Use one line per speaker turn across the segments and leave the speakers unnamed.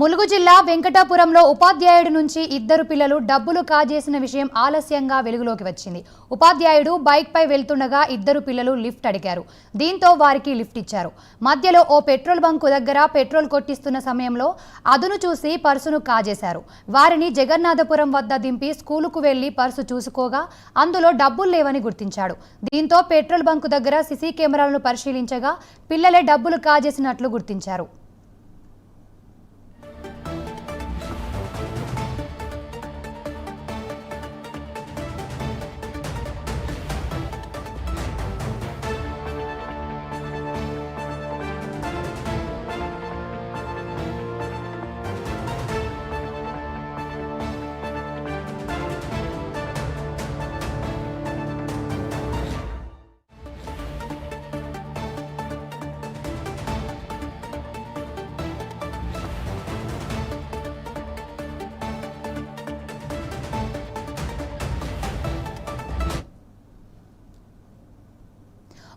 ములుగు జిల్లా వెంకటాపురంలో ఉపాధ్యాయుడి నుంచి ఇద్దరు పిల్లలు డబ్బులు కాజేసిన విషయం ఆలస్యంగా వెలుగులోకి వచ్చింది. ఉపాధ్యాయుడు బైక్పై వెళ్తుండగా ఇద్దరు పిల్లలు లిఫ్ట్ అడిగారు. దీంతో వారికి లిఫ్ట్ ఇచ్చారు. మధ్యలో ఓ పెట్రోల్ బంకు దగ్గర పెట్రోల్ కొట్టిస్తున్న సమయంలో అదును చూసి పర్సును కాజేశారు. వారిని జగన్నాథపురం వద్ద దింపి స్కూలుకు వెళ్ళి పర్సు చూసుకోగా అందులో డబ్బులు లేవని గుర్తించాడు. దీంతో పెట్రోల్ బంకు దగ్గర సీసీ కెమెరాలను పరిశీలించగా పిల్లలే డబ్బులు కాజేసినట్లు గుర్తించారు.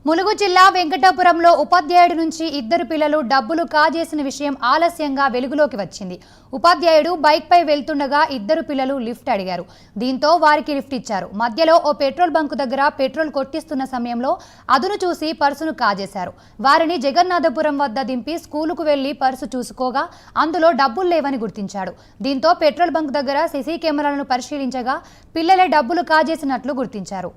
ములుగు జిల్లా వెంకటాపురంలో ఉపాధ్యాయుడి నుంచి ఇద్దరు పిల్లలు డబ్బులు కాజేసిన విషయం ఆలస్యంగా వెలుగులోకి వచ్చింది. ఉపాధ్యాయుడు బైక్పై వెళ్తుండగా ఇద్దరు పిల్లలు లిఫ్ట్ అడిగారు. దీంతో వారికి లిఫ్ట్ ఇచ్చారు. మధ్యలో ఓ పెట్రోల్ బంకు దగ్గర పెట్రోల్ కొట్టిస్తున్న సమయంలో అదును చూసి పర్సును కాజేశారు. వారిని జగన్నాథపురం వద్ద దింపి స్కూలుకు వెళ్ళి పర్సు చూసుకోగా అందులో డబ్బులు లేవని గుర్తించాడు. దీంతో పెట్రోల్ బంక్ దగ్గర సీసీ కెమెరాలను పరిశీలించగా పిల్లలే డబ్బులు కాజేసినట్లు గుర్తించారు.